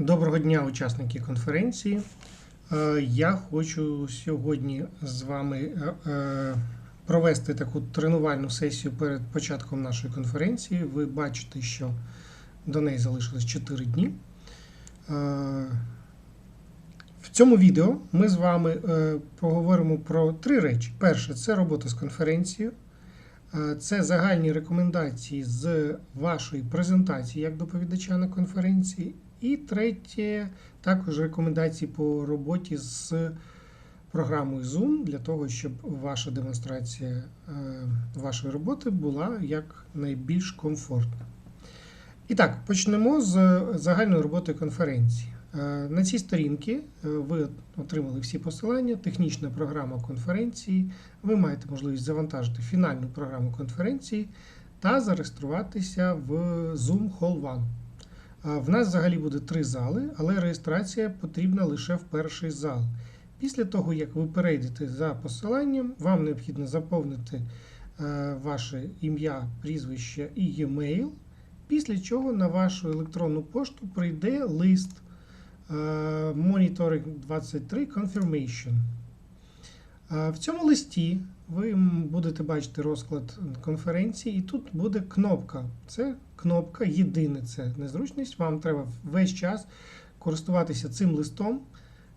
Доброго дня, учасники конференції. Е, Я хочу сьогодні з вами е, е, провести таку тренувальну сесію перед початком нашої конференції. Ви бачите, що до неї залишилось 4 дні. В цьому відео ми з вами поговоримо про три речі. Перше це робота з конференцією. Це загальні рекомендації з вашої презентації як доповідача на конференції. І третє, також рекомендації по роботі з програмою Zoom для того, щоб ваша демонстрація е, вашої роботи була як найбільш комфортна. І так, почнемо з загальної роботи конференції. Е, На цій сторінці е, ви отримали всі посилання, технічна програма конференції. Ви маєте можливість завантажити фінальну програму конференції та зареєструватися в Zoom Hall 1. В нас взагалі буде три зали, але реєстрація потрібна лише в перший зал. Після того, як ви перейдете за посиланням, вам необхідно заповнити е, ваше ім'я, прізвище і e-mail, після чого на вашу електронну пошту прийде лист е, Monitoring 23 Confirmation. В цьому листі ви будете бачити розклад конференції, і тут буде кнопка. Це кнопка єдине, це незручність. Вам треба весь час користуватися цим листом.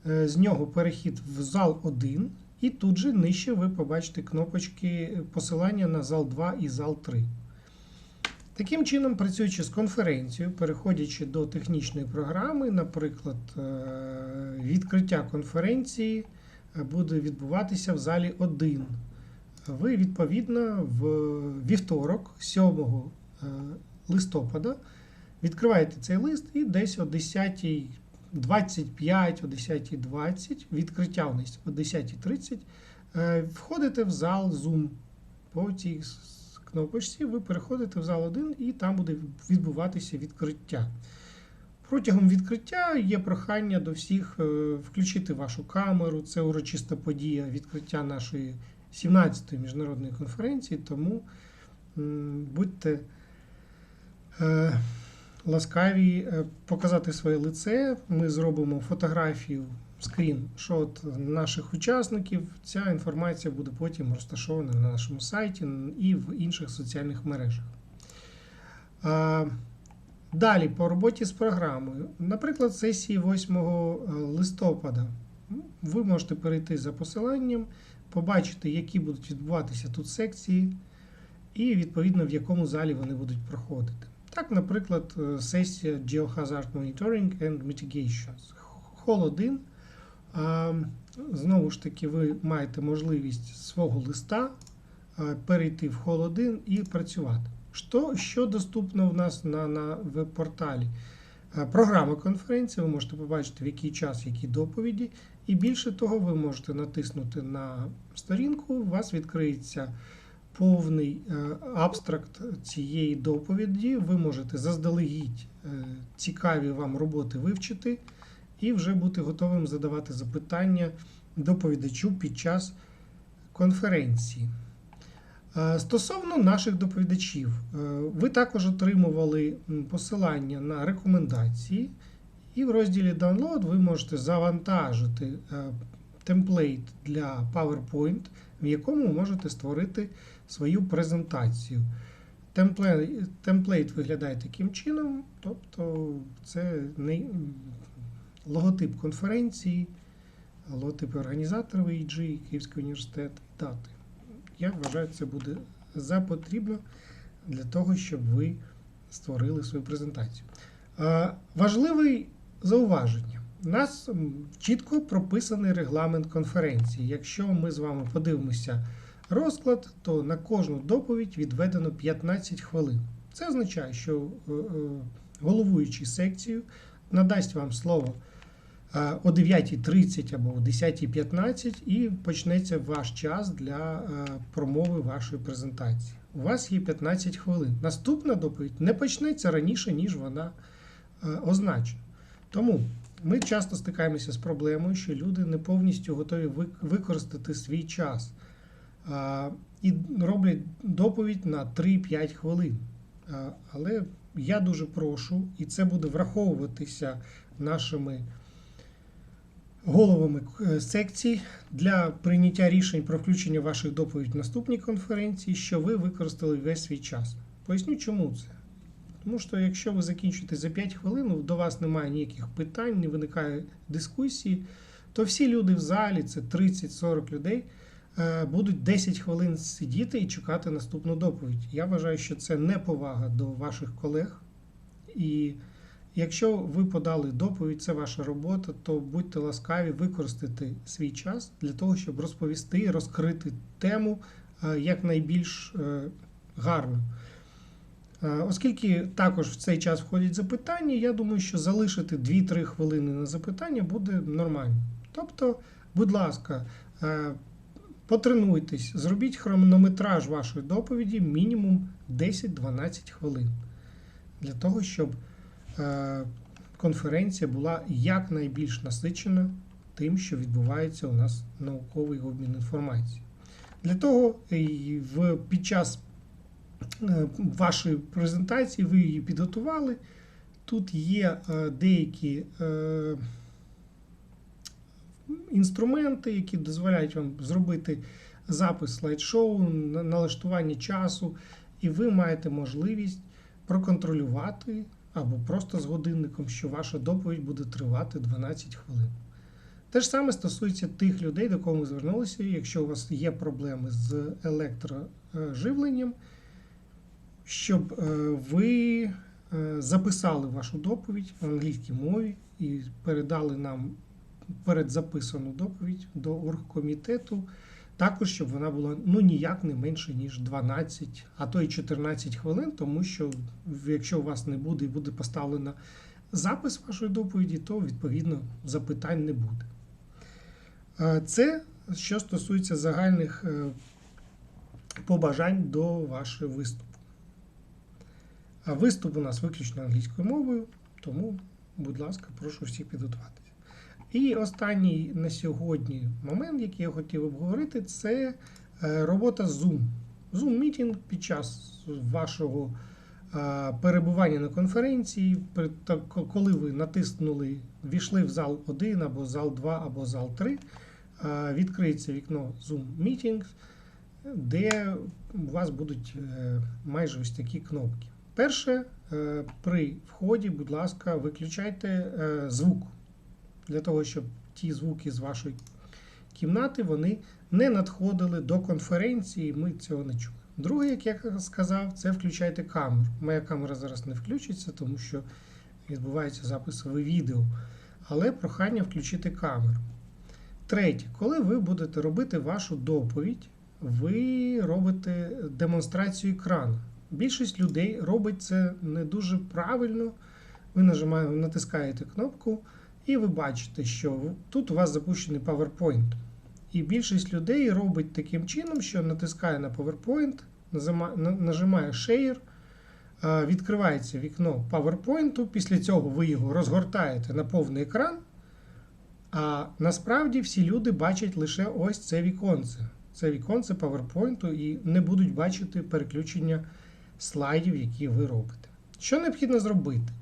Е, З нього перехід в зал 1, і тут же нижче ви побачите кнопочки посилання на зал 2 і зал 3. Таким чином, працюючи з конференцією, переходячи до технічної програми, наприклад, е, відкриття конференції е, буде відбуватися в залі 1. Ви, відповідно, в вівторок, 7 е, листопада, відкриваєте цей лист і десь о 10.25, о 10.20, відкриття у о 10.30, е, входите в зал Zoom. По цій кнопочці ви переходите в зал 1 і там буде відбуватися відкриття. Протягом відкриття є прохання до всіх е, включити вашу камеру. Це урочиста подія відкриття нашої 17-ї міжнародної конференції, тому будьте е, ласкаві е, показати своє лице. Ми зробимо фотографію, скріншот наших учасників. Ця інформація буде потім розташована на нашому сайті і в інших соціальних мережах. Далі по роботі з програмою. Наприклад, сесії 8 листопада. Ви можете перейти за посиланням, побачити, які будуть відбуватися тут секції, і відповідно в якому залі вони будуть проходити. Так, наприклад, е, сесія Geohazard Monitoring and Mitigations. Хол 1. Знову ж таки, ви маєте можливість свого листа е, перейти в хол 1 і працювати. Що, що доступно в нас на, на веб-порталі? Е, Програма конференції, ви можете побачити, в який час, які доповіді. І більше того, ви можете натиснути на сторінку, у вас відкриється повний е, абстракт цієї доповіді. Ви можете заздалегідь е, цікаві вам роботи вивчити і вже бути готовим задавати запитання доповідачу під час конференції. Е, Стосовно наших доповідачів, ви також отримували посилання на рекомендації, і в розділі Download ви можете завантажити е, темплейт для PowerPoint, в якому можете створити свою презентацію. Темплейт, виглядає таким чином, тобто це не логотип конференції, логотип організатора VIG, Київський університет дати. Я вважаю, це буде за потрібно для того, щоб ви створили свою презентацію. Е, Важливе зауваження. У нас чітко прописаний регламент конференції. Якщо ми з вами подивимося розклад, то на кожну доповідь відведено 15 хвилин. Це означає, що е, е, головуючий секцію надасть вам слово е, о 9.30 або о 10.15 і почнеться ваш час для промови вашої презентації. У вас є 15 хвилин. Наступна доповідь не почнеться раніше, ніж вона означена. Тому ми часто стикаємося з проблемою, що люди не повністю готові використати свій час і роблять доповідь на 3-5 хвилин. Але я дуже прошу, і це буде враховуватися нашими головами е, секцій для прийняття рішень про включення ваших доповідей в наступній конференції, що ви використали весь свій час. Поясню, чому це. Тому що якщо ви закінчуєте за 5 хвилин, до вас немає ніяких питань, не виникає дискусії, то всі люди в залі, це 30-40 людей, е, будуть 10 хвилин сидіти і чекати наступну доповідь. Я вважаю, що це неповага до ваших колег. І якщо ви подали доповідь, це ваша робота, то будьте ласкаві використати свій час для того, щоб розповісти, розкрити тему е, якнайбільш е, гарно. Е, Оскільки також в цей час входять запитання, я думаю, що залишити 2-3 хвилини на запитання буде нормально. Тобто, будь ласка, е, потренуйтесь, зробіть хронометраж вашої доповіді мінімум 10-12 хвилин. Для того, щоб е, конференція була якнайбільш насичена тим, що відбувається у нас науковий обмін інформацією. Для того під час вашої презентації ви її підготували. Тут є е, деякі е, інструменти, які дозволяють вам зробити запис слайд-шоу, налаштування часу, і ви маєте можливість проконтролювати або просто з годинником, що ваша доповідь буде тривати 12 хвилин. Те ж саме стосується тих людей, до кого ми звернулися. Якщо у вас є проблеми з електроживленням, щоб е, ви е, записали вашу доповідь в англійській мові і передали нам передзаписану доповідь до оргкомітету. Також, щоб вона була ну ніяк не менше, ніж 12, а то й 14 хвилин, тому що якщо у вас не буде і буде поставлено запис вашої доповіді, то відповідно запитань не буде. Е, Це що стосується загальних побажань до вашого виступу. А виступ у нас виключно англійською мовою, тому, будь ласка, прошу всіх підготуватися. І останній на сьогодні момент, який я хотів обговорити, це е, робота Zoom. Zoom-мітінг під час вашого е, перебування на конференції, коли ви натиснули, війшли в зал 1 або зал 2 або зал 3, е, відкриється вікно Zoom Meetings, де у вас будуть майже ось такі кнопки. Перше, е, при вході, будь ласка, виключайте е, звук для того, щоб ті звуки з вашої кімнати вони не надходили до конференції, ми цього не чули. Друге, як я сказав, це включайте камеру. Моя камера зараз не включиться, тому що відбувається запис відео. Але прохання включити камеру. Третє, коли ви будете робити вашу доповідь, ви робите демонстрацію екрану. Більшість людей робить це не дуже правильно. Ви нажимаєте, натискаєте кнопку, і ви бачите, що тут у вас запущений PowerPoint. І більшість людей робить таким чином, що натискає на PowerPoint, нажимає Share, відкривається вікно PowerPoint, після цього ви його розгортаєте на повний екран. А насправді всі люди бачать лише ось це віконце. Це віконце PowerPoint і не будуть бачити переключення слайдів, які ви робите. Що необхідно зробити?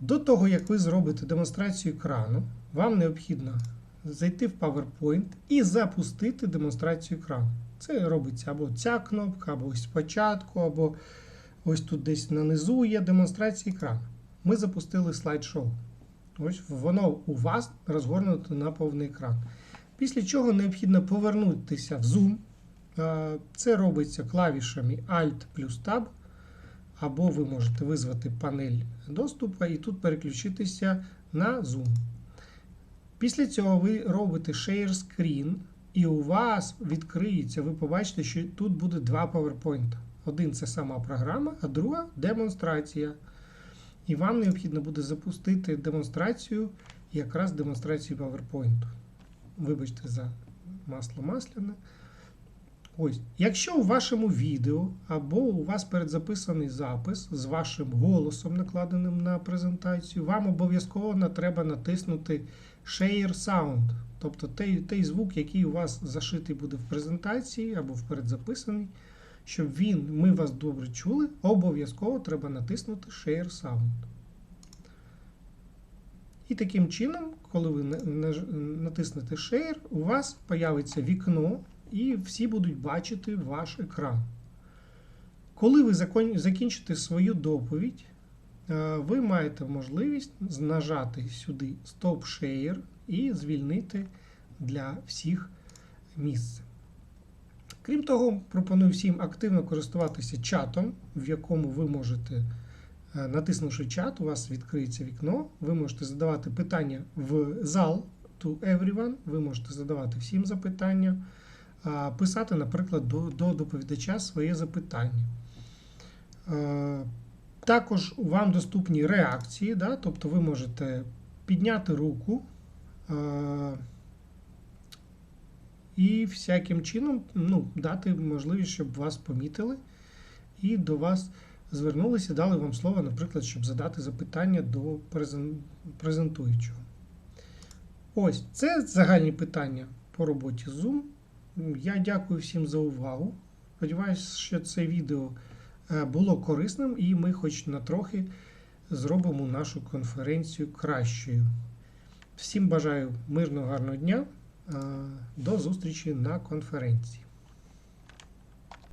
До того, як ви зробите демонстрацію екрану, вам необхідно зайти в PowerPoint і запустити демонстрацію екрану. Це робиться або ця кнопка, або ось спочатку, або ось тут десь нанизу є демонстрація екрану. Ми запустили слайд-шоу. Ось воно у вас розгорнуто на повний екран. Після чого необхідно повернутися в Zoom. Це робиться клавішами Alt плюс Tab. Або ви можете визвати панель доступу і тут переключитися на Zoom. Після цього ви робите Share Screen, і у вас відкриється, ви побачите, що тут буде два PowerPoint. Один це сама програма, а друга демонстрація. І вам необхідно буде запустити демонстрацію, якраз демонстрацію PowerPoint. Вибачте за масло масляне. Ось, якщо у вашому відео або у вас передзаписаний запис з вашим голосом, накладеним на презентацію, вам обов'язково треба натиснути Share Sound, тобто той, той звук, який у вас зашитий буде в презентації або в передзаписаний, щоб він, ми вас добре чули, обов'язково треба натиснути Share Sound. І таким чином, коли ви натиснете Share, у вас появиться вікно, і всі будуть бачити ваш екран. Коли ви закінчите свою доповідь, е, ви маєте можливість нажати сюди Stop Share і звільнити для всіх місце. Крім того, пропоную всім активно користуватися чатом, в якому ви можете, е, натиснувши чат, у вас відкриється вікно. Ви можете задавати питання в зал to everyone, ви можете задавати всім запитання, писати, наприклад, до, до доповідача своє запитання. Також вам доступні реакції, да? тобто ви можете підняти руку. і всяким чином ну, дати можливість, щоб вас помітили і до вас звернулися, дали вам слово, наприклад, щоб задати запитання до презен- презентуючого. Ось, це загальні питання по роботі Zoom. Я дякую всім за увагу. Сподіваюсь, що це відео е, було корисним і ми хоч на трохи зробимо нашу конференцію кращою. Всім бажаю мирного гарного дня. Е, До зустрічі на конференції.